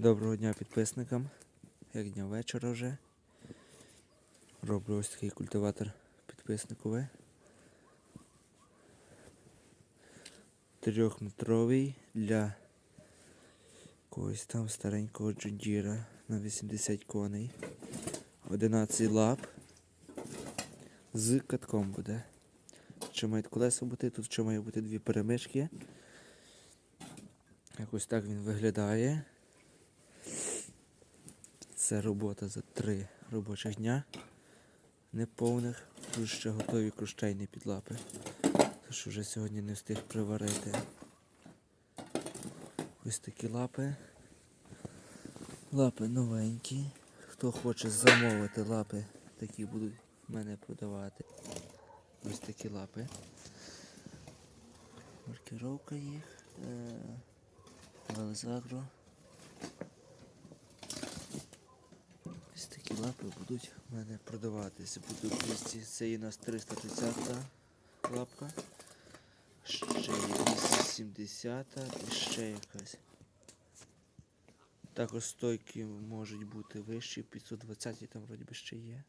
Доброго дня підписникам. Як дня вечора вже. Роблю ось такий культиватор підписниковий. Трьохметровий для когось там старенького джундіра на 80 коней. 11 лап. З катком буде. Ще мають колеса бути, тут ще має бути дві перемички. Якось так він виглядає. Це робота за три робочих дня. Неповних. Тут ще готові крущайні підлапи. Тож вже сьогодні не встиг приварити. Ось такі лапи. Лапи новенькі. Хто хоче замовити лапи, такі будуть в мене продавати. Ось такі лапи. Маркировка їх. Е, Велзагро. Ось такі лапи будуть в мене продаватися. Будуть 200, це у нас 330 лапка. Ще є 270 і ще якась. Також стойки можуть бути вищі, 520 там вроді би ще є.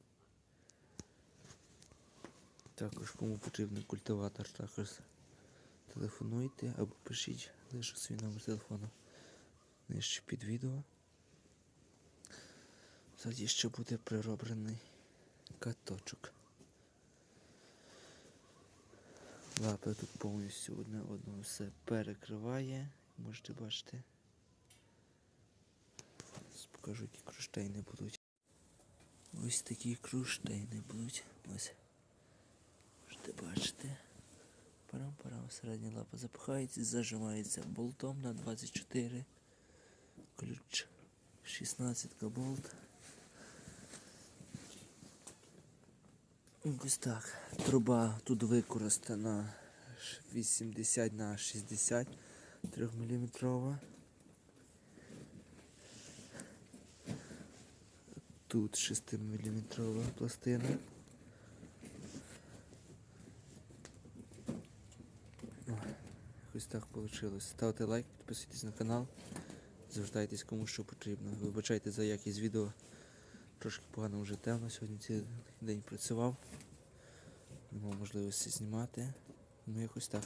Також кому потрібен культиватор, також телефонуйте або пишіть, лише свій номер телефону нижче під відео. Тоді ще буде прироблений каточок. Лапи тут повністю одне одного все перекриває. Можете бачити. Покажу, які круштейни будуть. Ось такі круштейни будуть. Ось. Можете бачити. Парам-парам, середня лапа запихається, зажимається болтом на 24. Ключ 16 болт. Ось так. Труба тут використана 80 на 60 3 мм. Тут 6 мм пластина. О, Ось так вийшло. Ставте лайк, підписуйтесь на канал. Звертайтесь кому що потрібно. Вибачайте за якість відео. Трошки погано вже темно. Сьогодні цілий день працював. Не мав можливості знімати. Ну якось так.